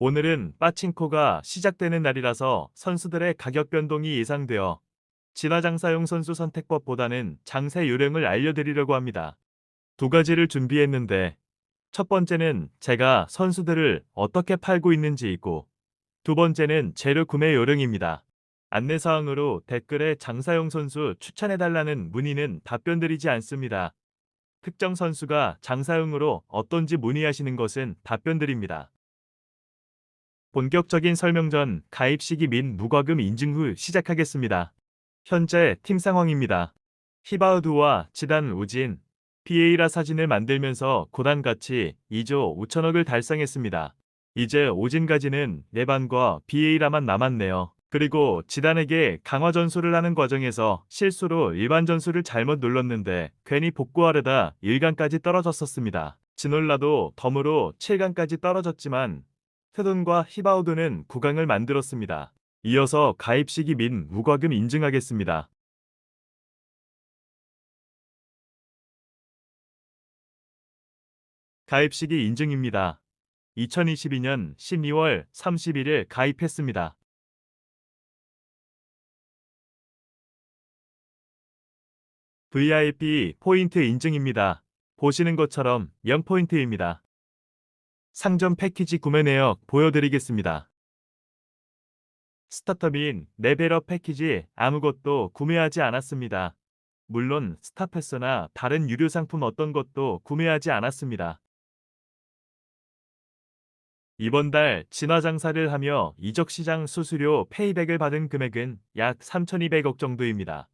오늘은 빠칭코가 시작되는 날이라서 선수들의 가격 변동이 예상되어 진화 장사용 선수 선택법보다는 장세 요령을 알려드리려고 합니다. 두 가지를 준비했는데 첫 번째는 제가 선수들을 어떻게 팔고 있는지이고 두 번째는 재료 구매 요령입니다. 안내사항으로 댓글에 장사용 선수 추천해달라는 문의는 답변드리지 않습니다. 특정 선수가 장사용으로 어떤지 문의하시는 것은 답변드립니다. 본격적인 설명 전 가입 시기 및 무과금 인증 후 시작하겠습니다. 현재 팀 상황입니다. 히바우드와 지단 우진, 비에이라 사진을 만들면서 고단 가치 2조 5천억을 달성했습니다. 이제 오진까지는 네반과 비에이라만 남았네요. 그리고 지단에게 강화 전술을 하는 과정에서 실수로 일반 전술을 잘못 눌렀는데 괜히 복구하려다 1강까지 떨어졌었습니다. 지놀라도 덤으로 7강까지 떨어졌지만 테돈과 히바우드는 9강을 만들었습니다. 이어서 가입 시기 및 무과금 인증하겠습니다. 가입 시기 인증입니다. 2022년 12월 31일 가입했습니다. VIP 포인트 인증입니다. 보시는 것처럼 0포인트입니다. 상점 패키지 구매 내역 보여드리겠습니다. 스타터빈 레벨업 패키지 아무것도 구매하지 않았습니다. 물론 스타패스나 다른 유료 상품 어떤 것도 구매하지 않았습니다. 이번 달 진화 장사를 하며 이적 시장 수수료 페이백을 받은 금액은 약 3,200억 정도입니다.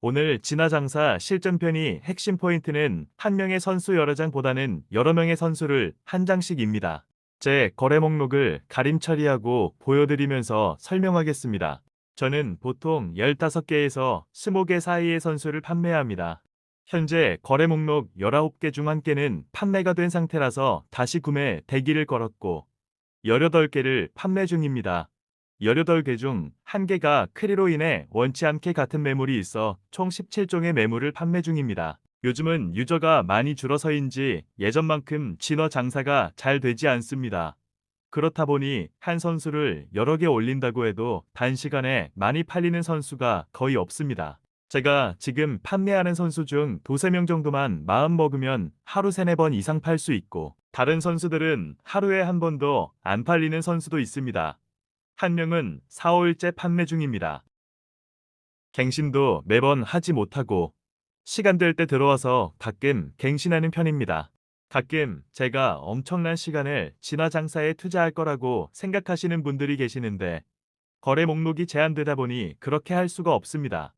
오늘 진화장사 실전편이 핵심 포인트는 한 명의 선수 여러 장보다는 여러 명의 선수를 한 장씩입니다. 제 거래 목록을 가림 처리하고 보여드리면서 설명하겠습니다. 저는 보통 15개에서 20개 사이의 선수를 판매합니다. 현재 거래 목록 19개 중한 개는 판매가 된 상태라서 다시 구매 대기를 걸었고 18개를 판매 중입니다. 18개 중 1개가 크리로 인해 원치 않게 같은 매물이 있어 총 17종의 매물을 판매 중입니다. 요즘은 유저가 많이 줄어서인지 예전만큼 진화 장사가 잘 되지 않습니다. 그렇다 보니 한 선수를 여러 개 올린다고 해도 단시간에 많이 팔리는 선수가 거의 없습니다. 제가 지금 판매하는 선수 중 두세 명 정도만 마음 먹으면 하루 세네 번 이상 팔 수 있고 다른 선수들은 하루에 한 번도 안 팔리는 선수도 있습니다. 한 명은 4, 5일째 판매 중입니다. 갱신도 매번 하지 못하고 시간 될 때 들어와서 가끔 갱신하는 편입니다. 가끔 제가 엄청난 시간을 진화 장사에 투자할 거라고 생각하시는 분들이 계시는데 거래 목록이 제한되다 보니 그렇게 할 수가 없습니다.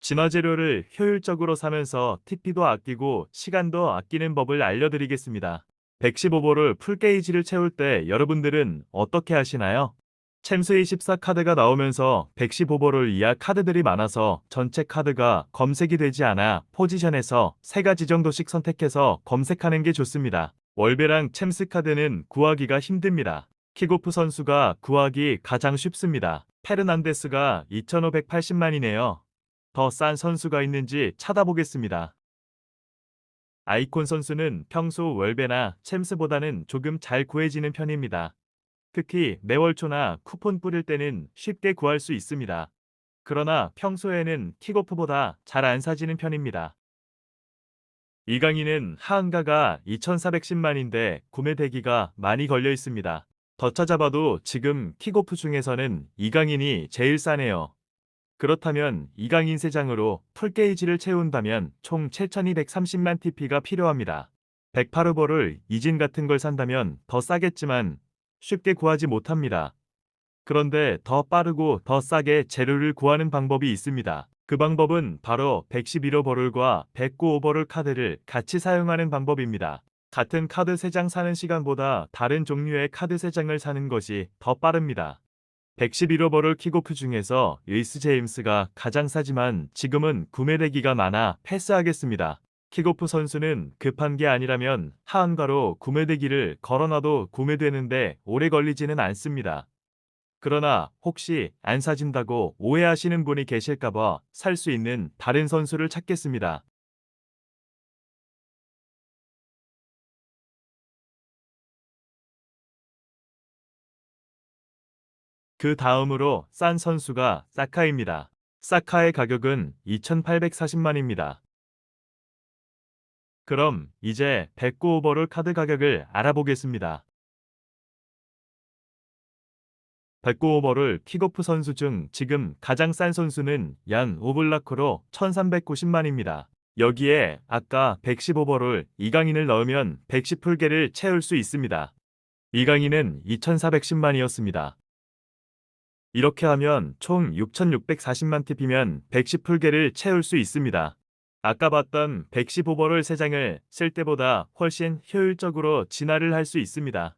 진화 재료를 효율적으로 사면서 TP도 아끼고 시간도 아끼는 법을 알려드리겠습니다. 115볼을 풀게이지를 채울 때 여러분들은 어떻게 하시나요? 챔스24 카드가 나오면서 115볼을 이하 카드들이 많아서 전체 카드가 검색이 되지 않아 포지션에서 세 가지 정도씩 선택해서 검색하는 게 좋습니다. 월베랑 챔스 카드는 구하기가 힘듭니다. 킥오프 선수가 구하기 가장 쉽습니다. 페르난데스가 2580만이네요. 더 싼 선수가 있는지 찾아보겠습니다. 아이콘 선수는 평소 월베나 챔스보다는 조금 잘 구해지는 편입니다. 특히 매월 초나 쿠폰 뿌릴 때는 쉽게 구할 수 있습니다. 그러나 평소에는 킥오프보다 잘 안 사지는 편입니다. 이강인은 하한가가 2410만인데 구매 대기가 많이 걸려 있습니다. 더 찾아봐도 지금 킥오프 중에서는 이강인이 제일 싸네요. 그렇다면 이강인 세장으로 풀게이지를 채운다면 총 7230만 TP가 필요합니다. 108후보를 이진 같은 걸 산다면 더 싸겠지만 쉽게 구하지 못합니다. 그런데 더 빠르고 더 싸게 재료를 구하는 방법이 있습니다. 그 방법은 바로 111호 버를과 109오버를 카드를 같이 사용하는 방법입니다. 같은 카드 3장 사는 시간보다 다른 종류의 카드 3장을 사는 것이 더 빠릅니다. 111오버를 킥오프 중에서 에이스 제임스가 가장 싸지만 지금은 구매 대기가 많아 패스하겠습니다. 킥오프 선수는 급한 게 아니라면 하한가로 구매 대기를 걸어놔도 구매되는데 오래 걸리지는 않습니다. 그러나 혹시 안 사진다고 오해하시는 분이 계실까봐 살 수 있는 다른 선수를 찾겠습니다. 그 다음으로 싼 선수가 사카입니다. 사카의 가격은 2,840만입니다. 그럼 이제 백구 오버롤 카드 가격을 알아보겠습니다. 백구 오버롤 킥오프 선수 중 지금 가장 싼 선수는 얀 오블라크로 1390만입니다. 여기에 아까 115버롤 이강인을 넣으면 110풀개를 채울 수 있습니다. 이강인은 2410만이었습니다. 이렇게 하면 총 6640만 팁이면 110풀개를 채울 수 있습니다. 아까 봤던 115버롤 3장을 쓸 때보다 훨씬 효율적으로 진화를 할 수 있습니다.